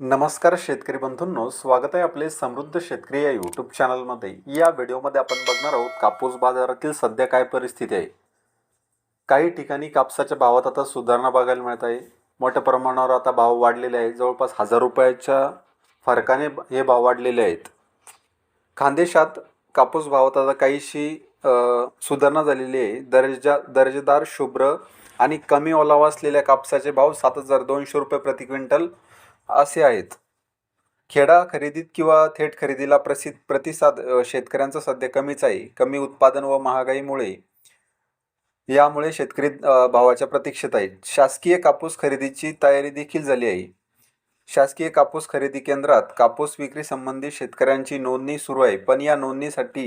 नमस्कार शेतकरी बंधूंनो स्वागत आहे आपले समृद्ध शेतकरी या यूट्यूब चॅनलमध्ये या व्हिडिओमध्ये आपण बघणार आहोत कापूस बाजारातील सध्या काय परिस्थिती आहे. काही ठिकाणी कापसाच्या भावात आता सुधारणा बघायला मिळत आहे. मोठ्या प्रमाणावर आता भाव वाढलेले आहे जवळपास हजार रुपयाच्या फरकाने हे भाव वाढलेले आहेत. खानदेशात कापूस भावात आता काहीशी सुधारणा झालेली आहे. दर्जा दर्जेदार शुभ्र आणि कमी ओलावा असलेल्या कापसाचे भाव सात हजार दोनशे रुपये प्रति क्विंटल असे आहेत. खेडा खरेदीत किंवा थेट खरेदीला प्रसिद्ध प्रतिसाद शेतकऱ्यांचा सध्या कमीच आहे. कमी उत्पादन व महागाईमुळे यामुळे शेतकरी भावाच्या प्रतीक्षेत आहेत. शासकीय कापूस खरेदीची तयारी देखील झाली आहे. शासकीय कापूस खरेदी केंद्रात कापूस विक्री संबंधित शेतकऱ्यांची नोंदणी सुरू आहे. पण या नोंदणीसाठी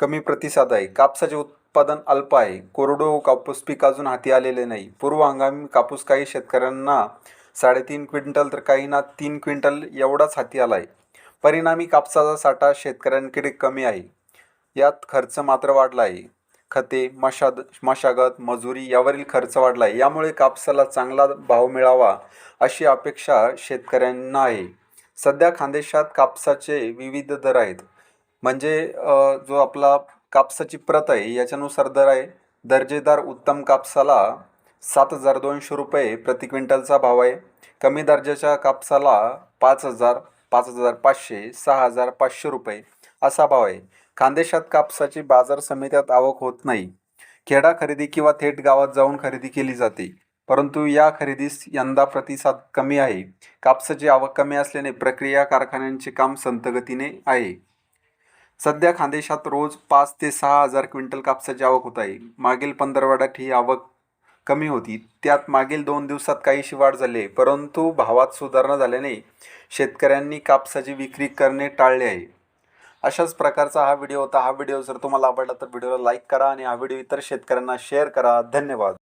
कमी प्रतिसाद आहे. कापसाचे उत्पादन अल्प आहे. कोरडो कापूस पीक अजून हाती आलेले नाही. पूर्व हंगामी कापूस काही शेतकऱ्यांना साडेतीन क्विंटल तर काहींना तीन क्विंटल एवढाच हाती आला आहे परिणामी कापसाचा साठा शेतकऱ्यांकडे कमी आहे. यात खर्च मात्र वाढला आहे खते मशाद मशागत मजुरी यावरील खर्च वाढला आहे यामुळे कापसाला चांगला भाव मिळावा अशी अपेक्षा शेतकऱ्यांना आहे. सध्या खानदेशात कापसाचे विविध दर आहेत. म्हणजे जो आपला कापसाची प्रत आहे याच्यानुसार दर आहे. दर्जेदार उत्तम कापसाला सात हजार दोनशे रुपये प्रति क्विंटलचा भाव आहे. कमी दर्जाच्या कापसाला पाच हजार पाच हजार पाचशे सहा हजार पाचशे रुपये असा भाव आहे. खानदेशात कापसाची बाजार समित्यात आवक होत नाही. खेडा खरेदी किंवा थेट गावात जाऊन खरेदी केली जाते. परंतु या खरेदीस यंदा प्रतिसाद कमी आहे. कापसाची आवक कमी असल्याने प्रक्रिया कारखान्यांचे काम संथगतीने आहे. सध्या खानदेशात रोज पाच ते सहा हजार क्विंटल कापसाची आवक होत आहे. मागील पंधरवड्यात ही आवक कमी होती. त्यात मागील दोन दिवसात काहीशी वाढ झाली आहे परंतु भावात सुधारणा झाल्याने शेतकऱ्यांनी कापसाची विक्री करणे टाळले आहे. अशाच प्रकारचा हा व्हिडिओ होता. हा व्हिडिओ जर तुम्हाला आवडला तर व्हिडिओला लाईक करा आणि हा व्हिडिओ इतर शेतकऱ्यांना शेअर करा. धन्यवाद.